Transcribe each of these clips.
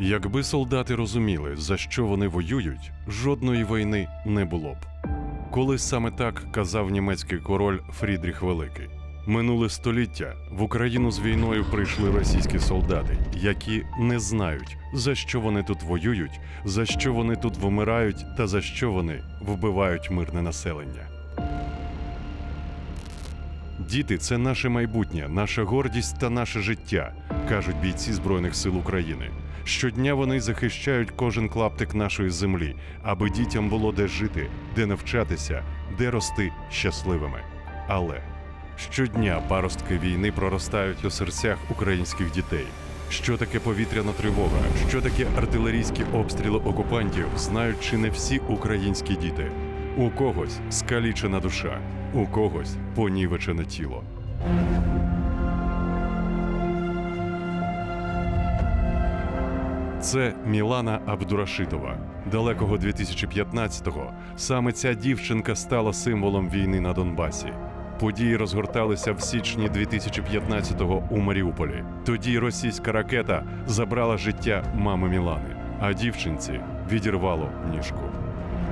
Якби солдати розуміли, за що вони воюють, жодної війни не було б. Колись саме так казав німецький король Фрідріх Великий. Минуле століття в Україну з війною прийшли російські солдати, які не знають, за що вони тут воюють, за що вони тут вмирають та за що вони вбивають мирне населення. Діти це наше майбутнє, наша гордість та наше життя, кажуть бійці Збройних сил України. Щодня вони захищають кожен клаптик нашої землі, аби дітям було де жити, де навчатися, де рости щасливими. Але щодня паростки війни проростають у серцях українських дітей. Що таке повітряна тривога, що таке артилерійські обстріли окупантів, знають чи не всі українські діти. У когось скалічена душа, у когось понівечене тіло. Це Мілана Абдурашитова. Далекого 2015-го саме ця дівчинка стала символом війни на Донбасі. Події розгорталися в січні 2015-го у Маріуполі. Тоді російська ракета забрала життя мами Мілани, а дівчинці відірвало ніжку.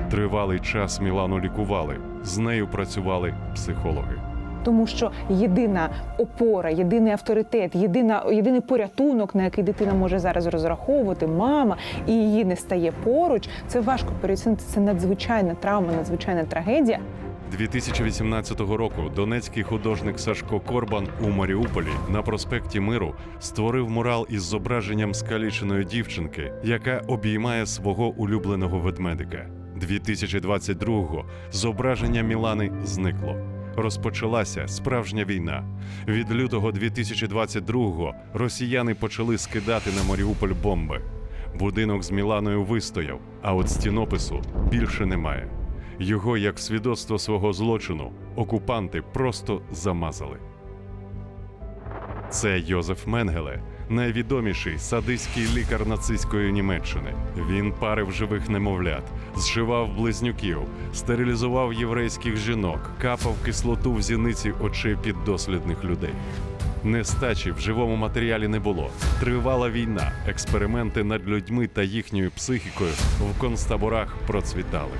Тривалий час Мілану лікували, з нею працювали психологи. Тому що єдина опора, єдиний авторитет, єдина, єдиний порятунок, на який дитина може зараз розраховувати, мама, і її не стає поруч. Це важко переоцінити. Це надзвичайна травма, надзвичайна трагедія. 2018 року донецький художник Сашко Корбан у Маріуполі на проспекті Миру створив мурал із зображенням скаліченої дівчинки, яка обіймає свого улюбленого ведмедика. 2022-го зображення Мілани зникло. Розпочалася справжня війна. Від лютого 2022-го росіяни почали скидати на Маріуполь бомби. Будинок з Міланою вистояв, а от стінопису більше немає. Його, як свідоцтво свого злочину, окупанти просто замазали. Це Йозеф Менгеле, найвідоміший садистський лікар нацистської Німеччини. Він парив живих немовлят, зшивав близнюків, стерилізував єврейських жінок, капав кислоту в зіниці очей піддослідних людей. Нестачі в живому матеріалі не було. Тривала війна, експерименти над людьми та їхньою психікою в концтаборах процвітали.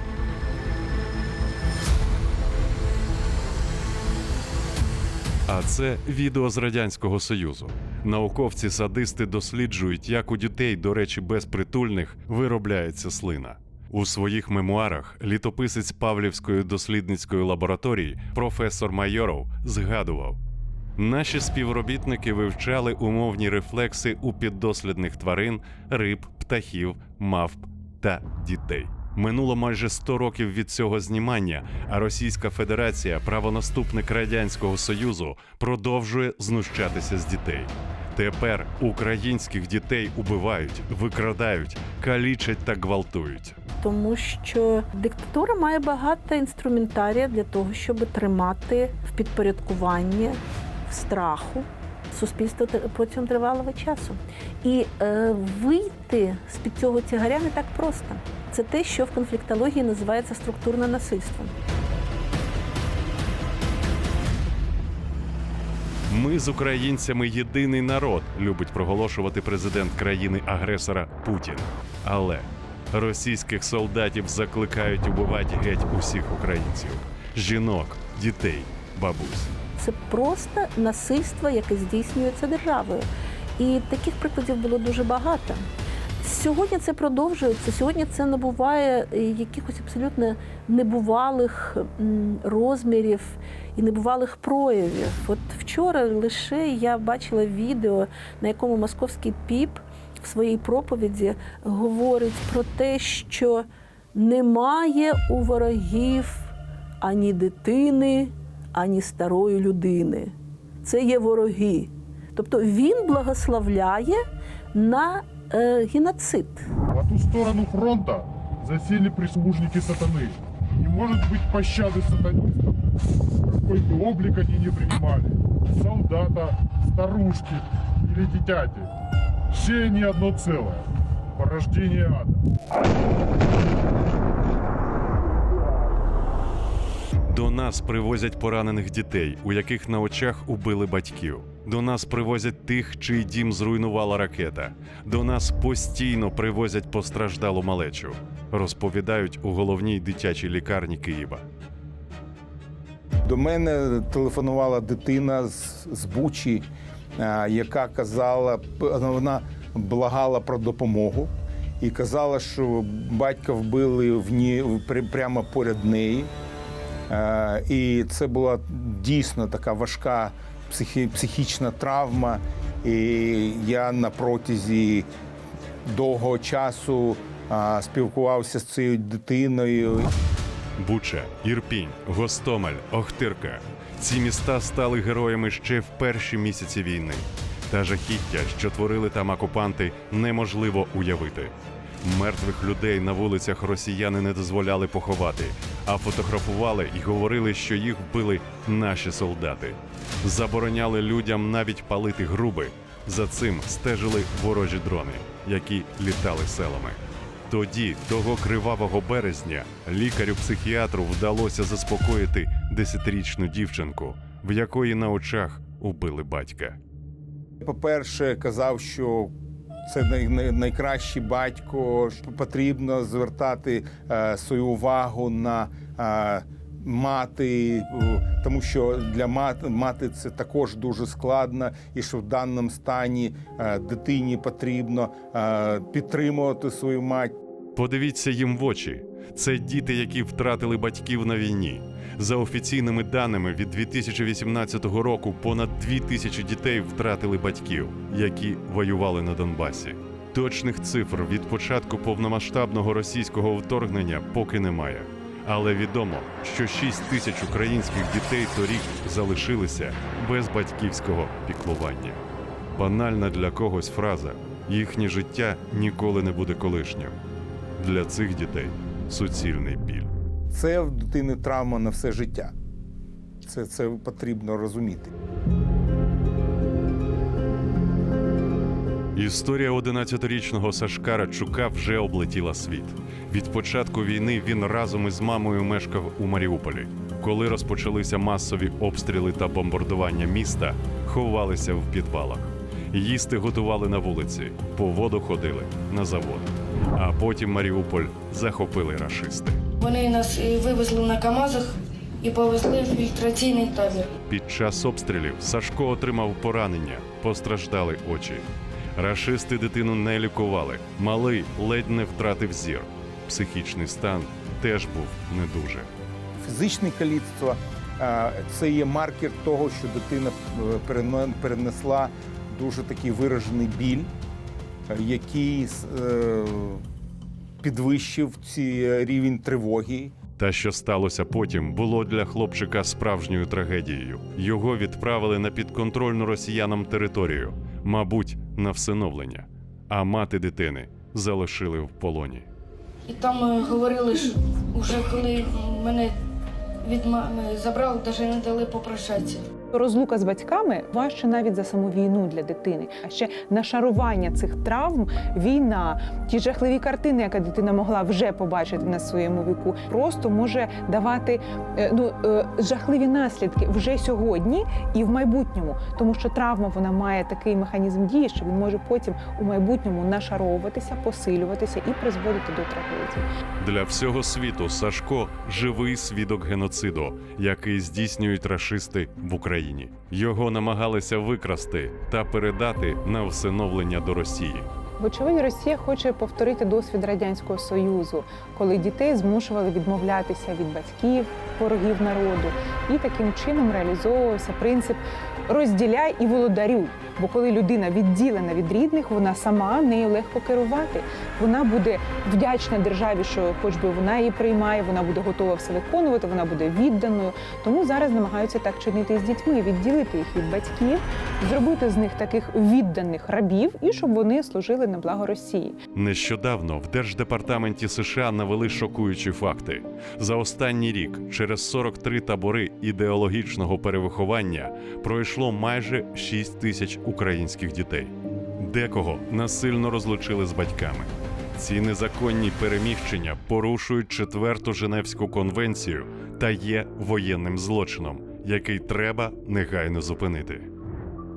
А це відео з радянського союзу. Науковці-садисти досліджують, як у дітей, до речі, безпритульних виробляється слина. У своїх мемуарах літописець Павлівської дослідницької лабораторії професор Майоров згадував: наші співробітники вивчали умовні рефлекси у піддослідних тварин, риб, птахів, мавп та дітей. Минуло майже 100 років від цього знімання, а Російська Федерація, правонаступник Радянського Союзу, продовжує знущатися з дітей. Тепер українських дітей убивають, викрадають, калічать та гвалтують. тому що диктатура має багато інструментарія для того, щоб тримати в підпорядкуванні, в страху суспільство протягом тривалого часу. І е, вийти з під цього тягаря не так просто. Це те, що в конфліктології називається структурне насильство. Ми з українцями єдиний народ, любить проголошувати президент країни-агресора Путін. Але російських солдатів закликають убивати геть усіх українців: жінок, дітей, бабусь. Це просто насильство, яке здійснюється державою. І таких прикладів було дуже багато. Сьогодні це продовжується. Сьогодні це набуває якихось абсолютно небувалих розмірів і небувалих проявів. От вчора лише я бачила відео, на якому московський піп в своїй проповіді говорить про те, що немає у ворогів ані дитини, ані старої людини. Це є вороги. Тобто він благословляє на е, геноцид. По ту сторону фронта засели прислужники сатаны. Не может быть пощады сатанистам. Какой бы облик они не принимали. Солдата, старушки или дитяти. Все они одно целое. Порождение ада. До нас привозять поранених дітей, у яких на очах убили батьків. До нас привозять тих, чий дім зруйнувала ракета. До нас постійно привозять постраждалу малечу, розповідають у головній дитячій лікарні Києва. До мене телефонувала дитина з, з Бучі, е, яка казала, вона благала про допомогу і казала, що батька вбили в ні, пря- прямо поряд неї. Е, І це була дійсно така важка психі, психічна травма. І я на протязі довгого часу спілкувався з цією дитиною. Буча, Ірпінь, Гостомель, Охтирка. Ці міста стали героями ще в перші місяці війни. Та жахіття, що творили там окупанти, неможливо уявити. Мертвих людей на вулицях росіяни не дозволяли поховати, а фотографували і говорили, що їх вбили наші солдати. Забороняли людям навіть палити груби. За цим стежили ворожі дрони, які літали селами. Тоді, того кривавого березня, лікарю-психіатру вдалося заспокоїти десятирічну дівчинку, в якої на очах убили батька. По-перше, казав, що це най- най- найкращий батько, потрібно звертати е, свою увагу на е, мати, тому що для мати, мати це також дуже складно, і що в даному стані е, дитині потрібно підтримувати свою мать. Подивіться їм в очі. Це діти, які втратили батьків на війні. За офіційними даними від 2018 року понад 2 тисячі дітей втратили батьків, які воювали на Донбасі. Точних цифр від початку повномасштабного російського вторгнення поки немає. Але відомо, що 6 тисяч українських дітей торік залишилися без батьківського піклування. Банальна для когось фраза: їхнє життя ніколи не буде колишнім. Для цих дітей суцільний біль. Це в дитини травма на все життя. Це, це потрібно розуміти. Історія 11-річного Сашка Радчука вже облетіла світ. Від початку війни він разом із мамою мешкав у Маріуполі. Коли розпочалися масові обстріли та бомбардування міста, ховалися в підвалах. Їсти готували на вулиці, по воду ходили на завод. А потім Маріуполь захопили рашисти. Вони нас вивезли на КАМАЗах і повезли в фільтраційний табір. Під час обстрілів Сашко отримав поранення, постраждали очі. Рашисти дитину не лікували. Малий ледь не втратив зір. Психічний стан теж був не дуже. Фізичне каліцтво е, це є маркер того, що дитина е, перенесла дуже такий виражений біль, е, який е, підвищив ці рівень тривоги. Та що сталося потім, було для хлопчика справжньою трагедією. Його відправили на підконтрольну росіянам територію, мабуть, на всиновлення. А мати дитини залишили в полоні. І там е, говорили, що вже коли мене від мами забрали, навіть не дали попрощатися. Розлука з батьками важче навіть за саму війну для дитини. А ще нашарування цих травм, війна, ті жахливі картини, яка дитина могла вже побачити на своєму віку, просто може давати е, ну, е, жахливі наслідки вже сьогодні і в майбутньому, тому що травма вона має такий механізм дії, що він може потім у майбутньому нашаровуватися, посилюватися і призводити до трагедії. Для всього світу Сашко живий свідок геноциду, який здійснюють рашисти в Україні. Його намагалися викрасти та передати на всиновлення до Росії. Вочевидь, Росія хоче повторити досвід радянського союзу, коли дітей змушували відмовлятися від батьків, ворогів народу, і таким чином реалізовувався принцип розділяй і володарюй. Бо коли людина відділена від рідних, вона сама нею легко керувати. Вона буде вдячна державі, що хоч би вона її приймає, вона буде готова все виконувати, вона буде відданою. Тому зараз намагаються так чинити з дітьми, відділити їх від батьків, зробити з них таких відданих рабів, і щоб вони служили на благо Росії. Нещодавно в Держдепартаменті США навели шокуючі факти. За останній рік через 43 табори ідеологічного перевиховання пройшло майже 6 тисяч українських дітей. Декого насильно розлучили з батьками. Ці незаконні переміщення порушують четверту Женевську конвенцію та є воєнним злочином, який треба негайно зупинити.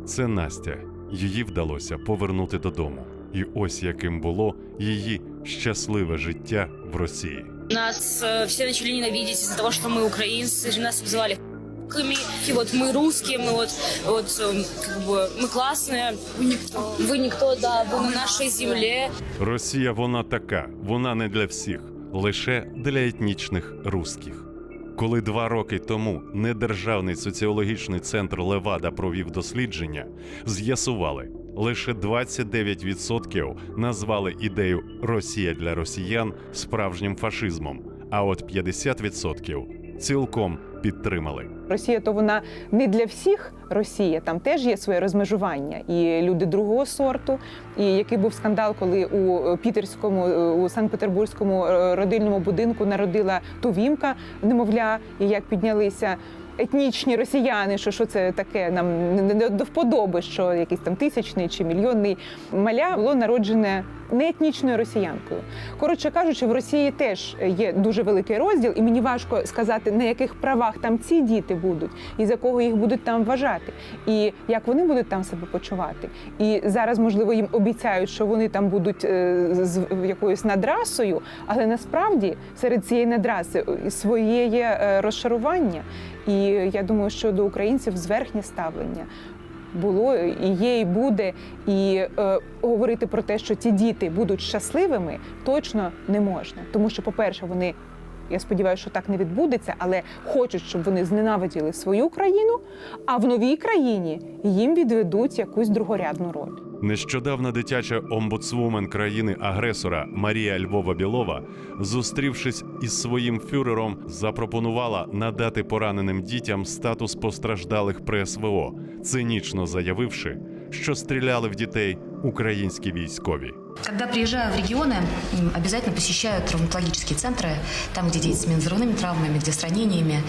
Це Настя. Її вдалося повернути додому. І ось яким було її щасливе життя в Росії. Нас э, все начали ненавидеть из-за того, что мы украинцы, нас обзывали ***ками. и вот мы русские, мы вот, вот э, как бы, мы классные. Вы никто. Вы никто, да, вы на нашей земле. Росія вона така, вона не для всіх, лише для етнічних русських. Коли два роки тому недержавний соціологічний центр Левада провів дослідження, з'ясували, лише 29% назвали ідею Росія для росіян справжнім фашизмом, а от 50% цілком підтримали. Росія то вона не для всіх Росія, там теж є своє розмежування. І люди другого сорту. І який був скандал, коли у пітерському, е, у Санкт-Петербурзькому е, родильному будинку народила тувімка немовля, і як піднялися. Етнічні росіяни, що, що це таке нам не- до вподоби, що якийсь там тисячний чи мільйонний маля було народжене не етнічною росіянкою. Коротше кажучи, в Росії теж є дуже великий розділ, і мені важко сказати, на яких правах там ці діти будуть, і за кого їх будуть там вважати, і як вони будуть там себе почувати. І зараз, можливо, їм обіцяють, що вони там будуть е, з якоюсь надрасою, але насправді серед цієї надраси е, своє є е, розчарування. І я думаю, що до українців зверхнє ставлення було і є, і буде. І е, говорити про те, що ці діти будуть щасливими, точно не можна. Тому що, по-перше, вони. Я сподіваюся, що так не відбудеться, але хочуть, щоб вони зненавиділи свою країну, а в новій країні їм відведуть якусь другорядну роль. Нещодавна дитяча омбудсвумен країни-агресора Марія Львова Білова, зустрівшись із своїм фюрером, запропонувала надати пораненим дітям статус постраждалих при СВО, цинічно заявивши, що стріляли в дітей українські військові. Когда приезжаю в регионы, м, обязательно посещаю травматологические центры, там, где дети с минно-взрывными травмами, где с ранениями.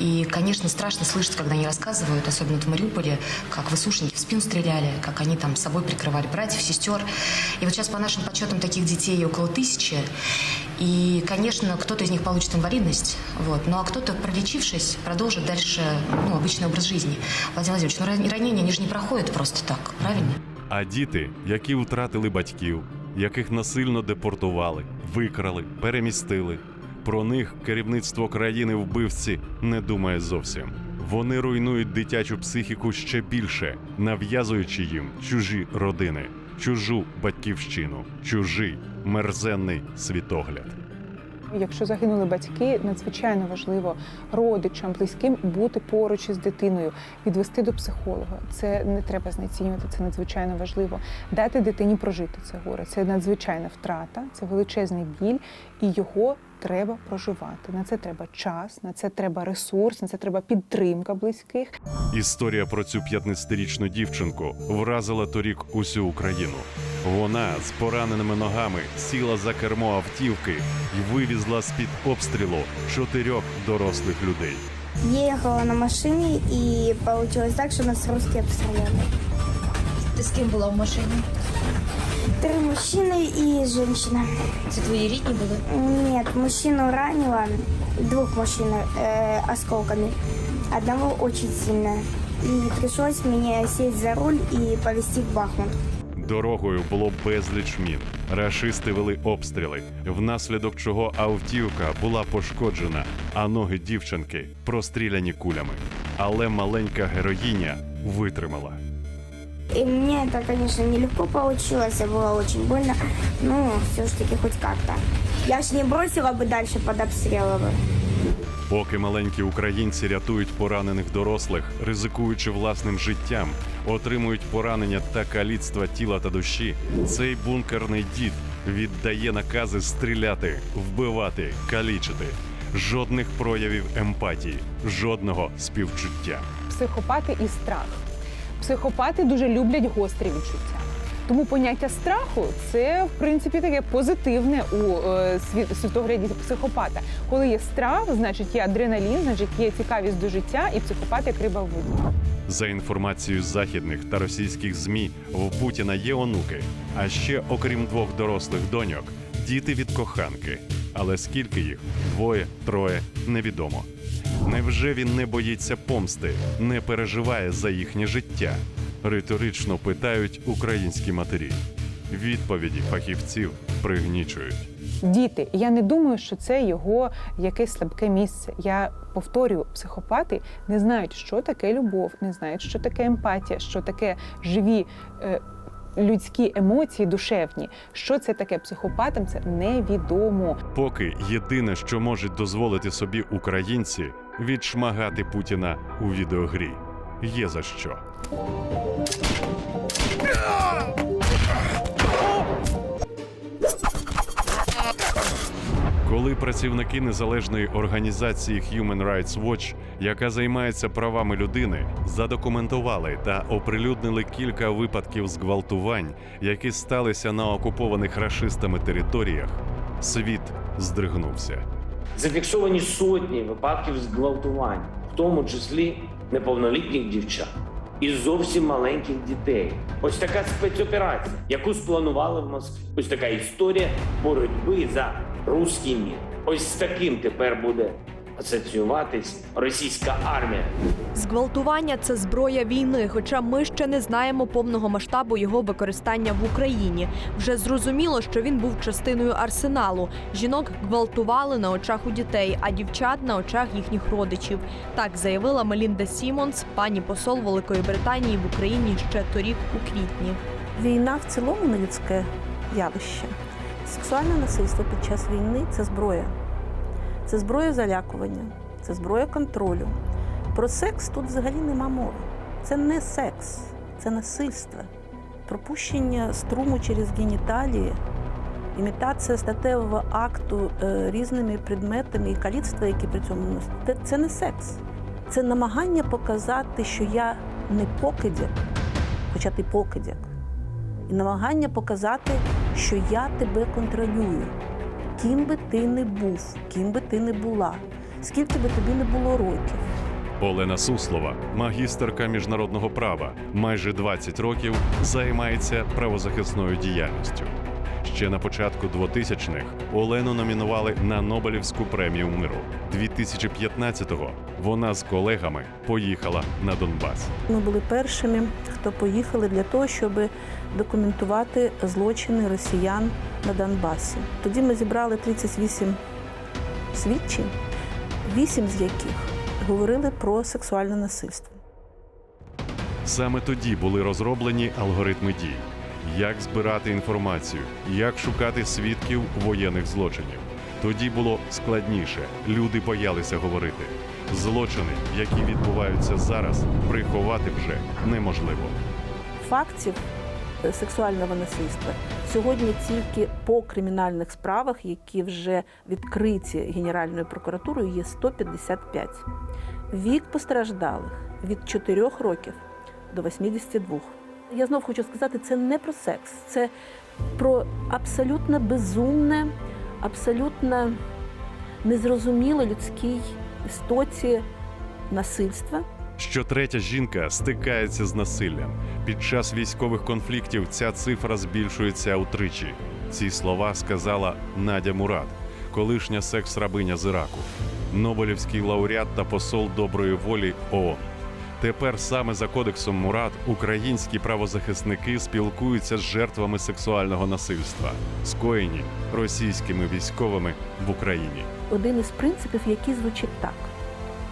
И, конечно, страшно слышать, когда они рассказывают, особенно в Мариуполе, как высушенники в спину стреляли, как они там с собой прикрывали братьев, сестер. И вот сейчас по нашим подсчетам таких детей около тысячи. И, конечно, кто-то из них получит инвалидность, вот, ну а кто-то, пролечившись, продолжит дальше ну, обычный образ жизни. Владимир Владимирович, ну ран- ранения, они же не проходят просто так, правильно? А діти, які втратили батьків, яких насильно депортували, викрали, перемістили. Про них керівництво країни вбивці не думає зовсім. Вони руйнують дитячу психіку ще більше, нав'язуючи їм чужі родини, чужу батьківщину, чужий мерзенний світогляд. Якщо загинули батьки, надзвичайно важливо родичам, близьким бути поруч із дитиною, відвести до психолога. Це не треба знецінювати, це надзвичайно важливо. Дати дитині прожити це горе. Це надзвичайна втрата, це величезний біль, і його треба проживати. На це треба час, на це треба ресурс, на це треба підтримка близьких. Історія про цю 15-річну дівчинку вразила торік усю Україну. Вона з пораненими ногами сіла за кермо автівки і вивізла з-під обстрілу чотирьох дорослих людей. Я ехала на машине, и получилось так, что нас русские обстреляли. Ти з ким була в машині? Три мужчины и женщина. Це твої рідні були? Нет, мужчину ранило, двух мужчин э, осколками. Одного очень сильно. И пришлось мне сесть за руль и повезти в Бахмут. Дорогою було безліч мін. Рашисти вели обстріли, внаслідок чого автівка була пошкоджена, а ноги дівчинки простріляні кулями. Але маленька героїня витримала. И мне это, конечно, нелегко получилось, и было очень больно. Но все-таки хоть как-то. Я ж не бросила бы дальше под обстрелы. бы. Поки маленькі українці рятують поранених дорослих, ризикуючи власним життям, отримують поранення та каліцтва тіла та душі, цей бункерний дід віддає накази стріляти, вбивати, калічити. Жодних проявів емпатії, жодного співчуття. психопати і страх. Психопати дуже люблять гострі відчуття. Тому поняття страху це в принципі таке позитивне у е, світ, світогляді психопата. Коли є страх, значить є адреналін, значить є цікавість до життя, і психопат як риба в воді. За інформацією західних та російських змі, в Путіна є онуки. А ще, окрім двох дорослих доньок, діти від коханки. Але скільки їх? Двоє, троє, невідомо. Невже він не боїться помсти, не переживає за їхнє життя? Риторично питають українські матері. Відповіді фахівців пригнічують. Діти, я не думаю, що це його якесь слабке місце. Я повторюю, психопати не знають, що таке любов, не знають, що таке емпатія, що таке живі. Е, Людські емоції душевні, що це таке психопатам, це невідомо. Поки єдине, що можуть дозволити собі українці, відшмагати Путіна у відеогрі. Є за що. Коли працівники незалежної організації Human Rights Watch, яка займається правами людини, задокументували та оприлюднили кілька випадків зґвалтувань, які сталися на окупованих рашистами територіях, світ здригнувся. Зафіксовані сотні випадків зґвалтувань, в тому числі неповнолітніх дівчат і зовсім маленьких дітей. Ось така спецоперація, яку спланували в Москві. Ось така історія боротьби за руський мір. Ось з таким тепер буде асоціюватись російська армія. Зґвалтування це зброя війни, хоча ми ще не знаємо повного масштабу його використання в Україні. Вже зрозуміло, що він був частиною арсеналу. Жінок гвалтували на очах у дітей, а дівчат на очах їхніх родичів. Так заявила Мелінда Сімонс, пані посол Великої Британії в Україні ще торік у квітні. Війна в цілому не людське явище. Сексуальне насильство під час війни це зброя. Це зброя залякування, це зброя контролю. Про секс тут взагалі нема мови. Це не секс, це насильство. Пропущення струму через геніталії, імітація статевого акту е, різними предметами і каліцтва, які при цьому носять, це- це не секс. Це намагання показати, що я не покидяк, хоча ти покидяк. І намагання показати, що я тебе контролюю, ким би ти не був, ким би ти не була, скільки би тобі не було років. Олена Суслова, магістерка міжнародного права, майже 20 років займається правозахисною діяльністю. Ще на початку 2000-х Олену номінували на Нобелівську премію миру. 2015-го вона з колегами поїхала на Донбас. Ми були першими, хто поїхали для того, щоб документувати злочини росіян на Донбасі. Тоді ми зібрали 38 свідчень, 8 з яких говорили про сексуальне насильство. Саме тоді були розроблені алгоритми дій, як збирати інформацію, як шукати свідків воєнних злочинів. Тоді було складніше, люди боялися говорити. Злочини, які відбуваються зараз, приховати вже неможливо. Фактів е, сексуального насильства сьогодні тільки по кримінальних справах, які вже відкриті Генеральною прокуратурою, є 155. Вік постраждалих від 4 років до 82. Я знов хочу сказати, це не про секс, це про абсолютно безумне, абсолютно незрозуміле людській істоті насильства. Щотретя жінка стикається з насиллям. Під час військових конфліктів ця цифра збільшується утричі. Ці слова сказала Надя Мурат, колишня секс-рабиня з Іраку, Нобелівський лауреат та посол доброї волі ООН. Тепер саме за кодексом Мурат українські правозахисники спілкуються з жертвами сексуального насильства, скоєні російськими військовими в Україні. один із принципів, який звучить так: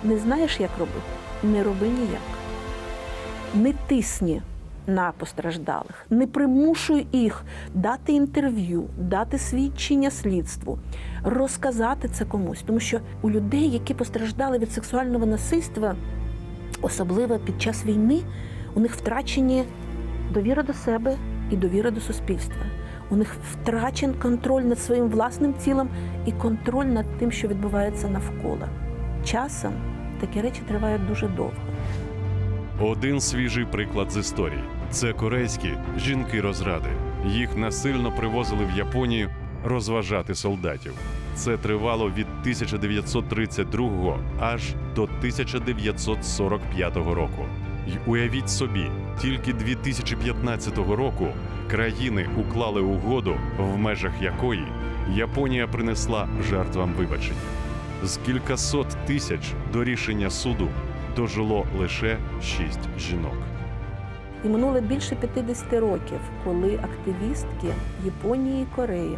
не знаєш, як робити, не роби ніяк. Не тисні на постраждалих, не примушуй їх дати інтерв'ю, дати свідчення слідству, розказати це комусь. Тому що у людей, які постраждали від сексуального насильства, особливо під час війни, у них втрачені довіра до себе і довіра до суспільства. У них втрачен контроль над своїм власним тілом і контроль над тим, що відбувається навколо. Часом такі речі тривають дуже довго. Один свіжий приклад з історії: це корейські жінки-розради. Їх насильно привозили в Японію розважати солдатів. Це тривало від 1932 аж до 1945 року. І уявіть собі, тільки 2015 року країни уклали угоду, в межах якої Японія принесла жертвам вибачення. З кількасот тисяч до рішення суду дожило лише шість жінок. І минуло більше 50 років, коли активістки Японії і Кореї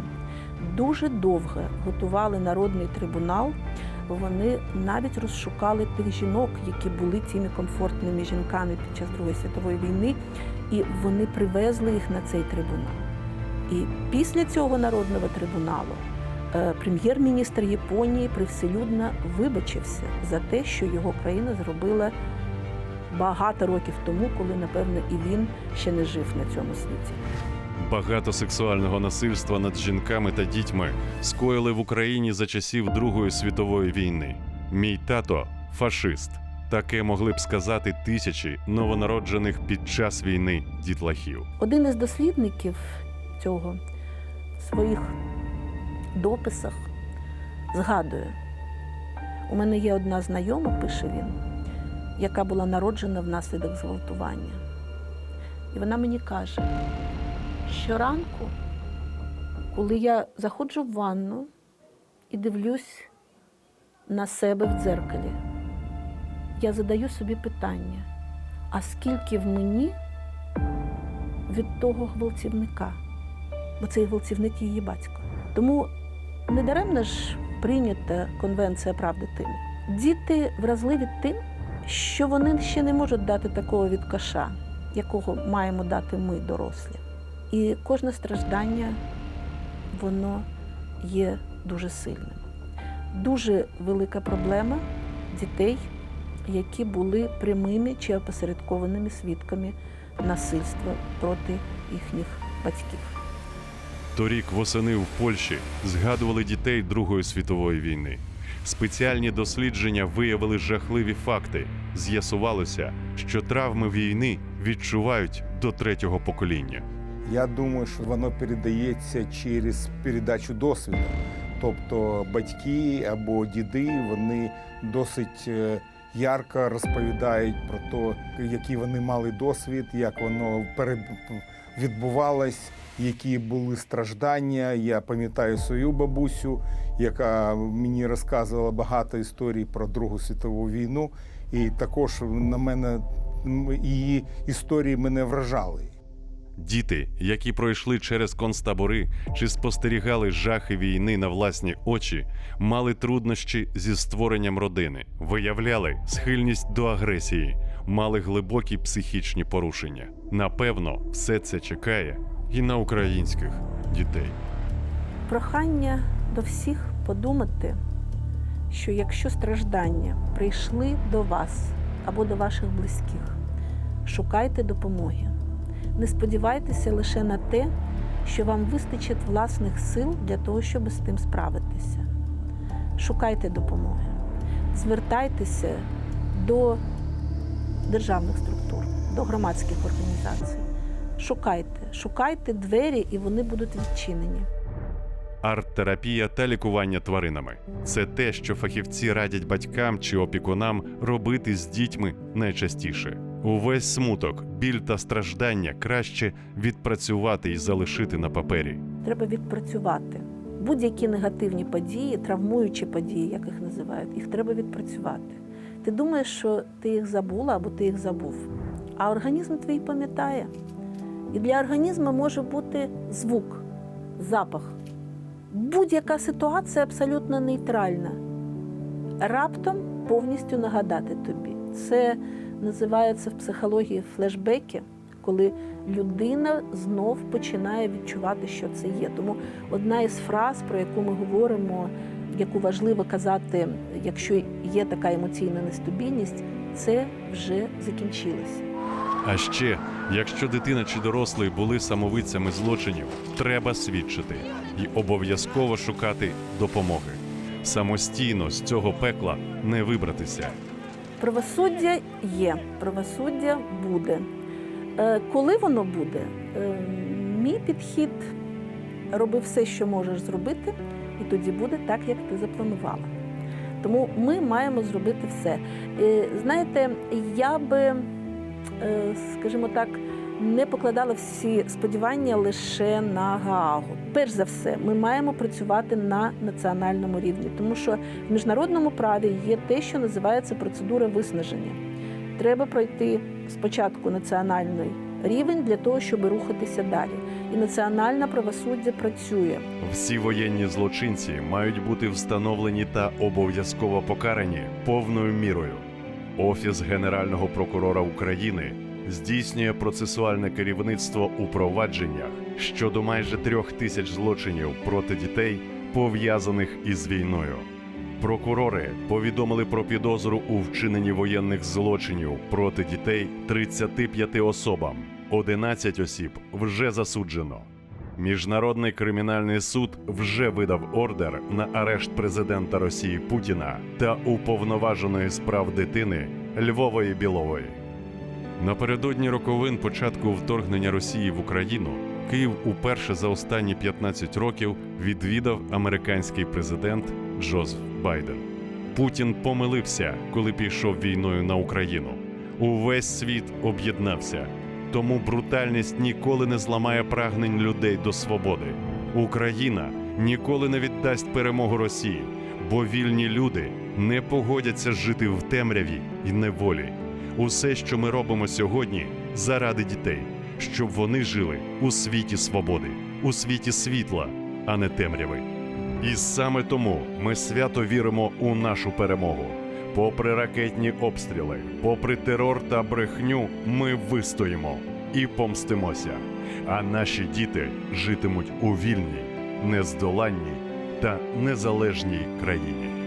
дуже довго готували народний трибунал. Вони навіть розшукали тих жінок, які були цими комфортними жінками під час Другої світової війни, і вони привезли їх на цей трибунал. І після цього народного трибуналу е, прем'єр-міністр Японії привселюдно вибачився за те, що його країна зробила багато років тому, коли, напевно, і він ще не жив на цьому світі. Багато сексуального насильства над жінками та дітьми скоїли в Україні за часів Другої світової війни. Мій тато фашист. Таке могли б сказати тисячі новонароджених під час війни дітлахів. Один із дослідників цього в своїх дописах згадує: у мене є одна знайома, пише він, яка була народжена внаслідок зґвалтування. І вона мені каже, щоранку, коли я заходжу в ванну і дивлюсь на себе в дзеркалі, я задаю собі питання: а скільки в мені від того гвалтівника? Бо цей гвалтівник її батько. Тому недаремно ж прийнята Конвенція прав дитини. Діти вразливі тим, що вони ще не можуть дати такого відкаша, якого маємо дати ми, дорослі. І кожне страждання, воно є дуже сильним. Дуже велика проблема дітей, які були прямими чи опосередкованими свідками насильства проти їхніх батьків. Торік восени в Польщі згадували дітей Другої світової війни. Спеціальні дослідження виявили жахливі факти. З'ясувалося, що травми війни відчувають до третього покоління. Я думаю, що воно передається через передачу досвіду. Тобто батьки або діди вони досить е, ярко розповідають про те, який вони мали досвід, як воно відбувалось, які були страждання. Я пам'ятаю свою бабусю, яка мені розказувала багато історій про Другу світову війну, і також на мене її історії мене вражали. Діти, які пройшли через концтабори чи спостерігали жахи війни на власні очі, мали труднощі зі створенням родини, виявляли схильність до агресії, мали глибокі психічні порушення. Напевно, все це чекає і на українських дітей. Прохання до всіх подумати, що якщо страждання прийшли до вас або до ваших близьких, шукайте допомоги. Не сподівайтеся лише на те, що вам вистачить власних сил для того, щоб з тим справитися. Шукайте допомоги, звертайтеся до державних структур, до громадських організацій. Шукайте, шукайте двері, і вони будуть відчинені. Арт-терапія та лікування тваринами це те, що фахівці радять батькам чи опікунам робити з дітьми найчастіше. Увесь смуток, біль та страждання краще відпрацювати і залишити на папері. треба відпрацювати. Будь-які негативні події, травмуючі події, як їх називають, їх треба відпрацювати. Ти думаєш, що ти їх забула або ти їх забув, а організм твій пам'ятає. І для організму може бути звук, запах. Будь-яка ситуація абсолютно нейтральна. Раптом повністю нагадати тобі. Це називається в психології флешбеки, коли людина знов починає відчувати, що це є. Тому одна із фраз, про яку ми говоримо, яку важливо казати, якщо є така емоційна нестабільність, це вже закінчилося. А ще, якщо дитина чи дорослий були самовицями злочинів, треба свідчити і обов'язково шукати допомоги. Самостійно з цього пекла не вибратися. Правосуддя є, правосуддя буде. Е, Коли воно буде, Е, мій підхід роби все, що можеш зробити, і тоді буде так, як ти запланувала. Тому ми маємо зробити все. Е, Знаєте, я би, скажімо так, не покладала всі сподівання лише на Гаагу. Перш за все, ми маємо працювати на національному рівні, тому що в міжнародному праві є те, що називається процедура виснаження. Треба пройти спочатку національний рівень для того, щоб рухатися далі. І національне правосуддя працює. Всі воєнні злочинці мають бути встановлені та обов'язково покарані повною мірою. Офіс Генерального прокурора України здійснює процесуальне керівництво у провадженнях щодо майже трьох тисяч злочинів проти дітей, пов'язаних із війною. Прокурори повідомили про підозру у вчиненні воєнних злочинів проти дітей 35 особам. 11 осіб вже засуджено. Міжнародний кримінальний суд вже видав ордер на арешт президента Росії Путіна та уповноваженої справ дитини Львової Білової. Напередодні роковин початку вторгнення Росії в Україну Київ уперше за останні 15 років відвідав американський президент Джозеф Байден. Путін помилився, коли пішов війною на Україну. Увесь світ об'єднався. Тому брутальність ніколи не зламає прагнень людей до свободи. Україна ніколи не віддасть перемогу Росії, бо вільні люди не погодяться жити в темряві і неволі. Усе, що ми робимо сьогодні, заради дітей, щоб вони жили у світі свободи, у світі світла, а не темряви. І саме тому ми свято віримо у нашу перемогу. Попри ракетні обстріли, попри терор та брехню, ми вистоїмо і помстимося. А наші діти житимуть у вільній, нездоланній та незалежній країні.